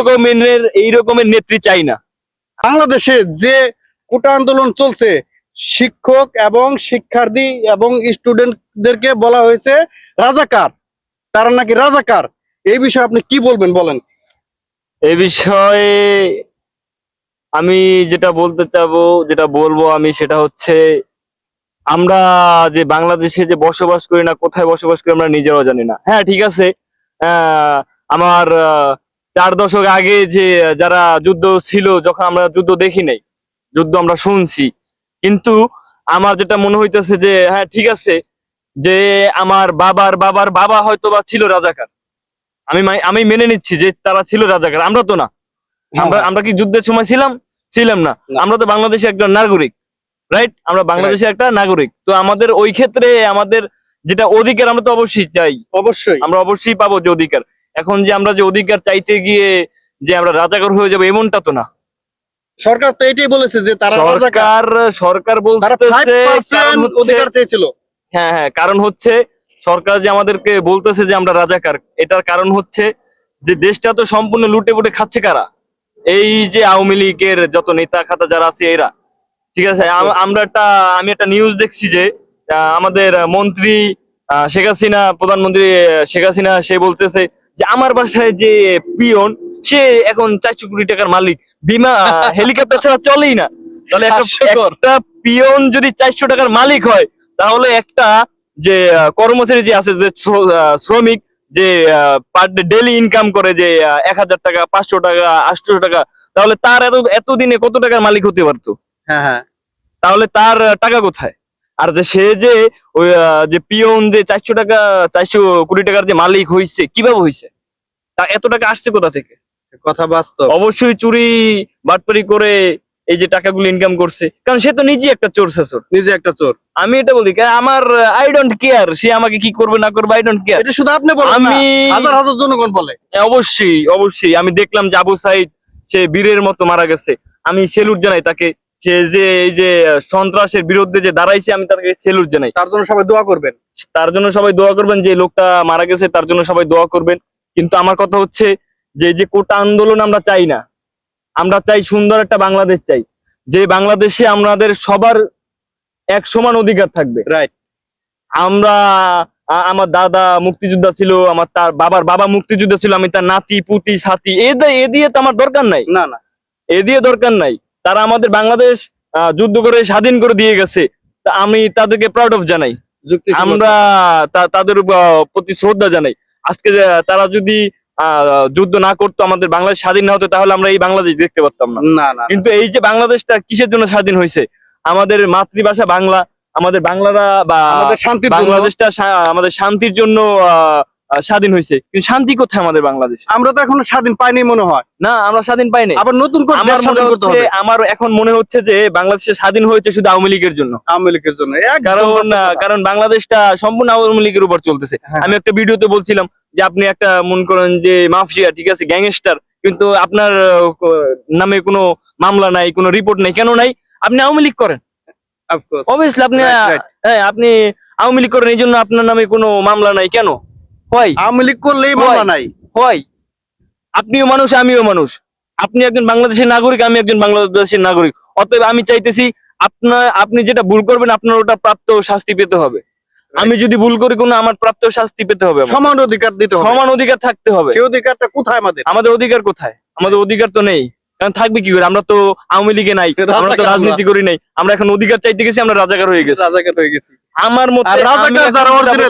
রকমের এই রকমের নেত্রী চাই না। বাংলাদেশে যে কোটা আন্দোলন চলছে শিক্ষক এবং শিক্ষার্থী এবং স্টুডেন্টদেরকে বলা হয়েছে রাজাকার। তারা নাকি রাজাকার? এই বিষয়ে আপনি কি বলবেন বলেন? এ বিষয়ে আমি যেটা বলতে চাবো যেটা বলব আমি সেটা হচ্ছে আমরা যে বাংলাদেশে যে বসবাস করি না কোথায় বসবাস করি আমরা নিজেরাও জানি না। হ্যাঁ ঠিক আছে। আহ, আমার চার দশক আগে যে যারা যুদ্ধ ছিল যখন আমরা যুদ্ধ দেখি নাই যুদ্ধ আমরা শুনছি। কিন্তু আমার যেটা মনে হইতেছে যে হ্যাঁ ঠিক আছে যে আমার বাবার বাবার বাবা হয়তো বা ছিল রাজাকার। আমি আমি মেনে নিচ্ছি যে তারা ছিল রাজাকার। আমরা তো না। আমরা আমরা কি যুদ্ধের সময় ছিলাম? ছিলাম না। আমরা তো বাংলাদেশে একজন নাগরিক রাইট আমরা বাংলাদেশের একটা নাগরিক। তো আমাদের ওই ক্ষেত্রে আমাদের যেটা অধিকার আমরা তো অবশ্যই চাই। অবশ্যই। আমরা অবশ্যই পাবো যে অধিকার। এখন যে আমরা যে অধিকার চাইতে গিয়ে যে আমরা রাজাকার হয়ে যাব এমনটা তো না। সরকার তো এটাই বলেছে যে তারা সরকার সরকার হচ্ছে- অধিকার চেয়েছিল। হ্যাঁ হ্যাঁ কারণ হচ্ছে সরকার যে আমাদেরকে বলতেছে যে আমরা রাজাকার এটার কারণ হচ্ছে যে দেশটা তো সম্পূর্ণ লুটে পুটে খাচ্ছে কারা? এই যে আওয়ামী লীগের যত নেতা খাতা যারা আছে এরা। ঠিক আছে আমরা একটা আমি একটা নিউজ দেখছি যে আমাদের মন্ত্রী শেখ হাসিনা প্রধানমন্ত্রী শেখ হাসিনা সে বলতেছে যে আমার বাসায় যে পিয়ন সে এখন চারশো কোটি টাকার মালিক। বিমা হেলিকপ্টার ছাড়া চলেই না। তাহলে একটা পিয়ন যদি চারশো টাকার মালিক হয় তাহলে একটা যে কর্মচারী যে আছে যে শ্রমিক যে পার ডে ডেলি ইনকাম করে যে এক হাজার টাকা পাঁচশো টাকা আটশো টাকা তাহলে তার এত এতদিনে কত টাকার মালিক হতে পারতো? হ্যাঁ হ্যাঁ। তাহলে তার টাকা কোথায়? আর যে সে যে ওই যে পিয়ন যে চারশো টাকা চারশো কোটি টাকার যে মালিক হয়েছে কীভাবে হয়েছে তা এত টাকা আসছে কোথা থেকে? কথা বাস্তব। অবশ্যই চুরি বাটপারি করে এই যে টাকাগুলো ইনকাম করছে। কারণ সে তো নিজেই একটা চোর শেষর নিজে একটা চোর। আমি এটা বলি আমার আই ডোন্ট কেয়ার সে আমাকে কি করবে না করবে আই ডোন্ট কেয়ার এটা শুধু আপনি বলেন আমি হাজার হাজার জনগণ বলে। অবশ্যই অবশ্যই। আমি দেখলাম যে আবু সাইদ সে বীরের মতো মারা গেছে। আমি সেলুট জানাই তাকে। সে যে এই যে সন্ত্রাসের বিরুদ্ধে যে দাঁড়াইছে আমি তাকে সেলুট জানাই। তার জন্য সবাই দোয়া করবেন। তার জন্য সবাই দোয়া করবেন যে লোকটা মারা গেছে তার জন্য সবাই দোয়া করবেন। কিন্তু আমার কথা হচ্ছে যে যে কোটা আন্দোলন আমরা চাই না। আমরা চাই সুন্দর একটা বাংলাদেশ চাই। যে বাংলাদেশে আমাদের সবার এক সমান অধিকার থাকবে। রাইট আমরা আমার দাদা মুক্তিযোদ্ধা ছিল আমার তার বাবার বাবা মুক্তিযোদ্ধা ছিল আমি তার নাতি পুতি সাথী এ এ দিয়ে তো আমার দরকার নাই। না না। এ দিয়ে দরকার নাই। তারা আমাদের বাংলাদেশ যুদ্ধ করে স্বাধীন করে দিয়ে গেছে। আমি তাদেরকে প্রাউড অফ জানাই। আমরা তাদের প্রতি শ্রদ্ধা জানাই। আজকে তারা যদি আহ, যুদ্ধ না করতো আমাদের বাংলাদেশ স্বাধীন না হতো তাহলে আমরা এই বাংলাদেশ দেখতে পারতাম না। কিন্তু এই যে বাংলাদেশটা কিসের জন্য স্বাধীন হয়েছে? আমাদের মাতৃভাষা বাংলা। আমাদের বাংলারা বা বাংলাদেশটা আমাদের শান্তির জন্য আহ, স্বাধীন হয়েছে। কিন্তু শান্তি কোথায় আমাদের বাংলাদেশ? আমরা তো এখনও স্বাধীন পাইনি মনে হয়। না আমরা স্বাধীন পাইনি। আবার নতুন করে আমার মনে হচ্ছে আমার এখন মনে হচ্ছে যে বাংলাদেশে স্বাধীন হয়েছে শুধু আওয়ামী লীগের জন্য। আওয়ামী লীগের জন্য। কারণ। কারণ বাংলাদেশটা সম্পূর্ণ আওয়ামী লীগের উপর চলতেছে। হ্যাঁ। আমি একটা ভিডিওতে বলছিলাম যে আপনি একটা মন করেন যে মাফিয়া ঠিক আছে গ্যাংস্টার কিন্তু আপনার নামে কোনো মামলা নাই কোনো রিপোর্ট নাই কেন নাই? আপনি আওয়ামী লীগ করেন। অবভিয়াসলি আপনি. হ্যাঁ আপনি আওয়ামী লীগ করেন এই জন্য আপনার নামে কোনো মামলা নাই কেন? হয়। আওয়ামী লীগ করলেই মামলা নাই। হয়। আপনিও মানুষ আমিও মানুষ। আপনি একজন বাংলাদেশের নাগরিক আমি একজন বাংলাদেশের নাগরিক। অতএব আমি চাইতেছি আপনার আপনি যেটা ভুল করবেন আপনার ওটা প্রাপ্ত শাস্তি পেতে হবে। আমি যদি ভুল করি কোনো আমার প্রাপ্ত শাস্তি পেতে হবে সমান অধিকার দিতে হবে। সমান অধিকার থাকতে হবে। সেই অধিকারটা কোথায় আমাদের? আমাদের অধিকার কোথায়? আমাদের অধিকার তো নেই। কারণ থাকবে কি করে? আমরা তো আওয়ামী লীগে নাই আমরা তো রাজনীতি করি নাই আমরা এখন অধিকার চাইতে গেছি আমরা রাজাকার হয়ে গেছি। রাজাকার হয়ে গেছি। আমার মতে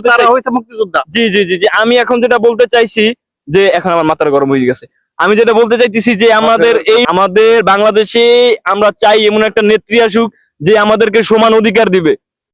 তারা হয়েছে মুক্তিযোদ্ধা। জি জি জি জি আমি এখন যেটা বলতে চাইছি যে এখন আমার মাথার গরম হয়ে গেছে। আমি যেটা বলতে চাইতেছি যে আমাদের এই আমাদের বাংলাদেশে আমরা চাই এমন একটা নেত্রী আসুক যে আমাদেরকে সমান অধিকার দিবে।